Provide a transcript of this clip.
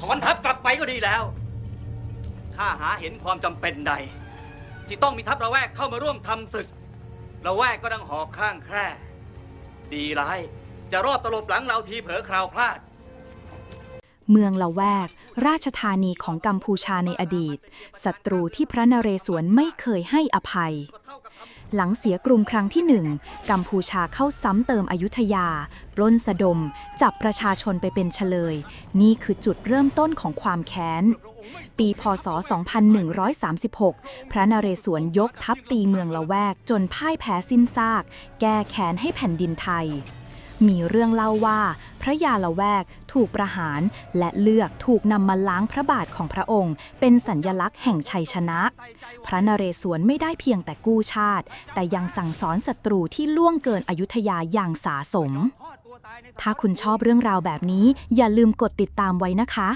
ถอนทัพกลับไปก็ดีแล้ว ข้าหาเห็นความจำเป็นใด ที่ต้องมีทัพระแวกเข้ามาร่วมทำศึก ระแวกก็ดังหอกข้างแคร่ ดีร้ายจะรอบตลบหลังเราทีเผลอคราวพลาด เมืองละแวก ราชธานีของกัมพูชาในอดีตศัตรูที่พระนเรศวรไม่เคยให้อภัย หลังเสียกรุงครั้งที่หนึ่งกัมพูชาเข้าซ้ำเติมอยุธยา ปล้นสะดม จับประชาชนไปเป็นเฉลย นี่คือจุดเริ่มต้นของความแค้น ปีพศ 2136 พระนเรศวรยกทัพตีเมืองละแวกจนพ่ายแพ้สิ้นซาก แก้แค้นให้แผ่นดินไทย มีเรื่องเล่าว่า พระยาละแวกถูกประหาร และเลือกถูกนำมาล้างพระบาทของพระองค์ เป็นสัญญลักษณ์แห่งชัยชนะ พระนเรศวรไม่ได้เพียงแต่กู้ชาติ แต่ยังสั่งสอนศัตรูที่ล่วงเกินอยุธยาอย่างสาสม ถ้าคุณชอบเรื่องราวแบบนี้ อย่าลืมกดติดตามไว้นะคะ